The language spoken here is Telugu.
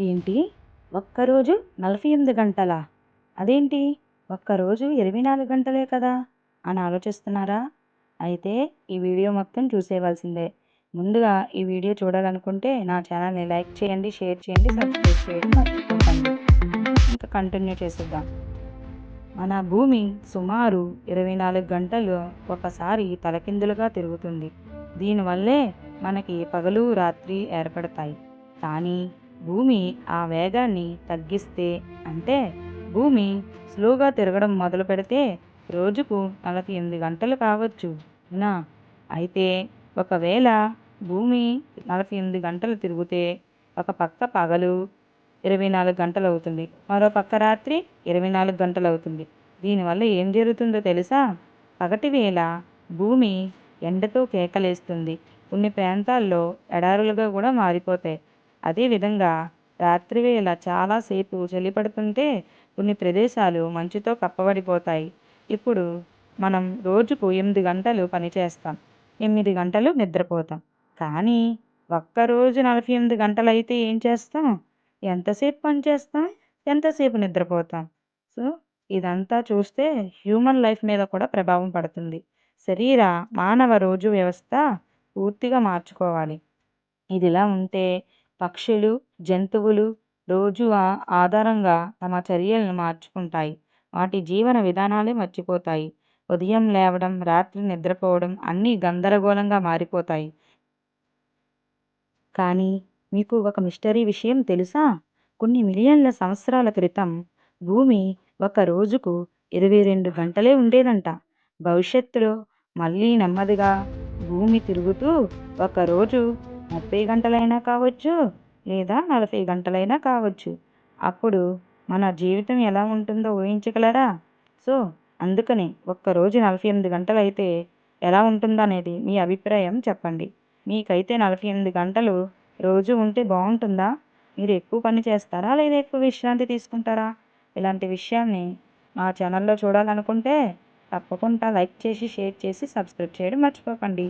ఏంటి? ఒక్కరోజు నలభై ఎనిమిది గంటలా? అదేంటి? ఒక్కరోజు ఇరవై నాలుగు గంటలే కదా? అని ఆలోచిస్తున్నారా? అయితే ఈ వీడియో మొత్తం చూసేవాల్సిందే ముందుగా ఈ వీడియో చూడాలనుకుంటే నా ఛానల్ని లైక్ చేయండి షేర్ చేయండి సబ్స్క్రైబ్ చేయండి మర్చిపోకండి. ఇంకా కంటిన్యూ చేసేద్దాం. మన భూమి సుమారు ఇరవై నాలుగు గంటలు ఒకసారి తలకిందులుగా తిరుగుతుంది. దీనివల్లే మనకి పగలు రాత్రి ఏర్పడతాయి. కానీ భూమి ఆ వేగాన్ని తగ్గిస్తే అంటే భూమి స్లోగా తిరగడం మొదలు పెడితే రోజుకు నలభై ఎనిమిది గంటలు కావచ్చు నా అయితే ఒకవేళ భూమి నలభై ఎనిమిది గంటలు తిరిగితే ఒక పక్క పగలు ఇరవై నాలుగు గంటలు అవుతుంది మరో పక్క రాత్రి ఇరవై నాలుగు గంటలు అవుతుంది. దీనివల్ల ఏం జరుగుతుందో తెలుసా? పగటి వేళ భూమి ఎండతో కేకలేస్తుంది. కొన్ని ప్రాంతాల్లో ఎడారులుగా కూడా మారిపోతాయి. అదేవిధంగా రాత్రివేళ చాలాసేపు చలి పడుతుంటే కొన్ని ప్రదేశాలు మంచుతో కప్పబడిపోతాయి. ఇప్పుడు మనం రోజుకు ఎనిమిది గంటలు పనిచేస్తాం ఎనిమిది గంటలు నిద్రపోతాం. కానీ ఒక్కరోజు నలభై ఎనిమిది గంటలు అయితే ఏం చేస్తాం? ఎంతసేపు పని చేస్తాం? ఎంతసేపు నిద్రపోతాం? సో ఇదంతా చూస్తే హ్యూమన్ లైఫ్ మీద కూడా ప్రభావం పడుతుంది. శరీర మానవ రోజు వ్యవస్థ పూర్తిగా మార్చుకోవాలి. ఇదిలా ఉంటే పక్షులు జంతువులు రోజు ఆధారంగా తమ చర్యలను మార్చుకుంటాయి. వాటి జీవన విధానాలే మర్చిపోతాయి. ఉదయం లేవడం రాత్రి నిద్రపోవడం అన్నీ గందరగోళంగా మారిపోతాయి. కానీ మీకు ఒక మిస్టరీ విషయం తెలుసా? కొన్ని మిలియన్ల సంవత్సరాల క్రితం భూమి ఒక రోజుకు ఇరవై రెండు గంటలే ఉండేదంట. భవిష్యత్తులో మళ్ళీ నెమ్మదిగా భూమి తిరుగుతూ ఒకరోజు ముప్పై గంటలైనా కావచ్చు లేదా నలభై గంటలైనా కావచ్చు. అప్పుడు మన జీవితం ఎలా ఉంటుందో ఊహించగలరా? సో అందుకని ఒక్కరోజు నలభై ఎనిమిది గంటలు అయితే ఎలా ఉంటుందో అనేది మీ అభిప్రాయం చెప్పండి. మీకైతే నలభై ఎనిమిది గంటలు రోజు ఉంటే బాగుంటుందా? మీరు ఎక్కువ పని చేస్తారా లేదా ఎక్కువ విశ్రాంతి తీసుకుంటారా? ఇలాంటి విషయాన్ని మా ఛానల్లో చూడాలనుకుంటే తప్పకుండా లైక్ చేసి షేర్ చేసి సబ్స్క్రైబ్ చేయడం మర్చిపోకండి.